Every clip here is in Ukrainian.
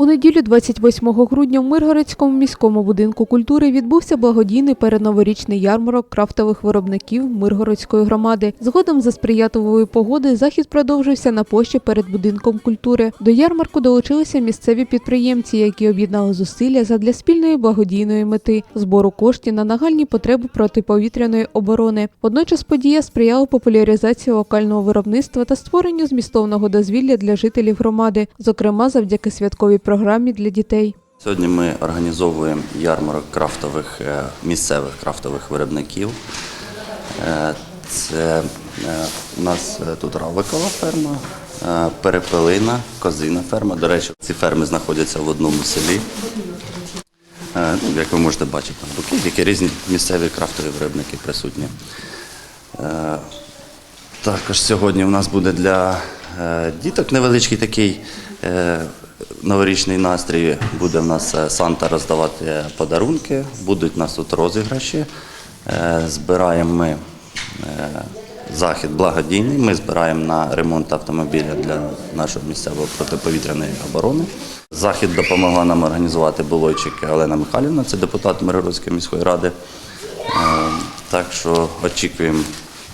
У неділю 28 грудня в Миргородському міському будинку культури відбувся благодійний передноворічний ярмарок крафтових виробників Миргородської громади. Згодом за сприятливої погоди захід продовжився на площі перед будинком культури. До ярмарку долучилися місцеві підприємці, які об'єднали зусилля задля спільної благодійної мети збору коштів на нагальні потреби протиповітряної оборони. Водночас подія сприяла популяризації локального виробництва та створенню змістовного дозвілля для жителів громади, зокрема завдяки святковій програмі для дітей. Сьогодні ми організовуємо ярмарок крафтових е, місцевих крафтових виробників. Е, Це е, у нас тут равикова ферма, перепелина, козина ферма. До речі, ці ферми знаходяться в одному селі. Ну, Як ви можете бачити, там буки, які різні місцеві крафтові виробники присутні. Також сьогодні у нас буде для діток невеличкий такий е, новорічний настрій. Буде в нас е, Санта роздавати подарунки, будуть у нас тут розіграші. Е, Збираємо ми е, захід благодійний. Ми збираємо на ремонт автомобіля для нашої місцевої протиповітряної оборони. Захід допомогла нам організувати Булойчик Олена Михайлівна, це депутат Миргородської міської ради. Е, Так що очікуємо,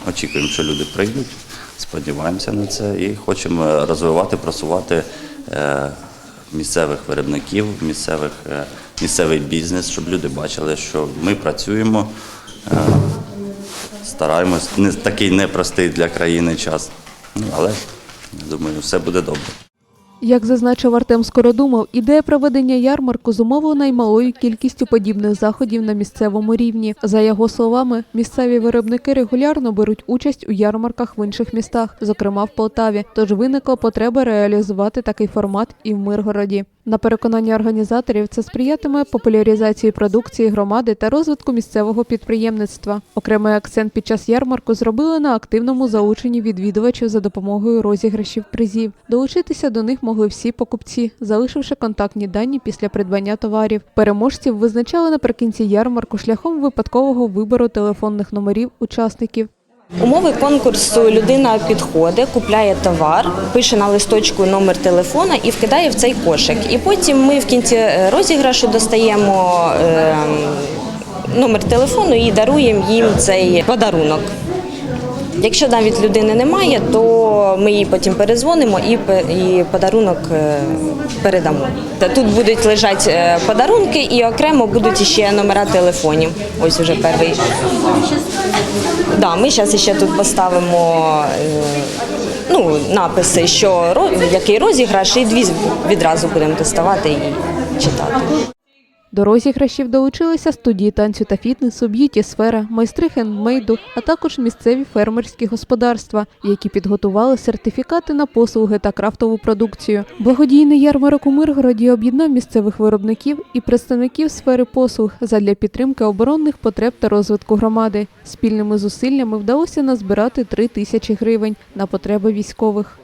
очікуємо, що люди прийдуть, сподіваємося на це і хочемо розвивати, просувати е, місцевих виробників, місцевих, е, місцевий бізнес, щоб люди бачили, що ми працюємо, е, стараємось. Не такий непростий для країни час, але я думаю, все буде добре. Як зазначив Артем Скородумов, ідея проведення ярмарку зумовлена й малою кількістю подібних заходів на місцевому рівні. За його словами, місцеві виробники регулярно беруть участь у ярмарках в інших містах, зокрема в Полтаві. Тож виникла потреба реалізувати такий формат і в Миргороді. На переконання організаторів, це сприятиме популяризації продукції громади та розвитку місцевого підприємництва. Окремий акцент під час ярмарку зробили на активному залученні відвідувачів за допомогою розіграшів призів. Долучитися до них могли всі покупці, залишивши контактні дані після придбання товарів. Переможців визначали наприкінці ярмарку шляхом випадкового вибору телефонних номерів учасників. Умови конкурсу людина підходить, купляє товар, пише на листочку номер телефона і вкидає в цей кошик. І потім ми в кінці е, розіграшу достаємо е, номер телефону і даруємо їм цей подарунок. Якщо навіть людини немає, то ми їй потім перезвонимо і, і подарунок е, передамо. Тут будуть лежати е, подарунки і окремо будуть ще номера телефонів. Ось уже перший. Да, ми зараз ще тут поставимо е, ну, написи, що який розіграш, і дві відразу будемо доставати і читати. До розіграшів долучилися студії танцю та фітнесу, б'юті сфера, майстри хендмейду, а також місцеві фермерські господарства, які підготували сертифікати на послуги та крафтову продукцію. Благодійний ярмарок у Миргороді об'єднав місцевих виробників і представників сфери послуг задля підтримки оборонних потреб та розвитку громади. Спільними зусиллями вдалося назбирати три тисячі гривень на потреби військових.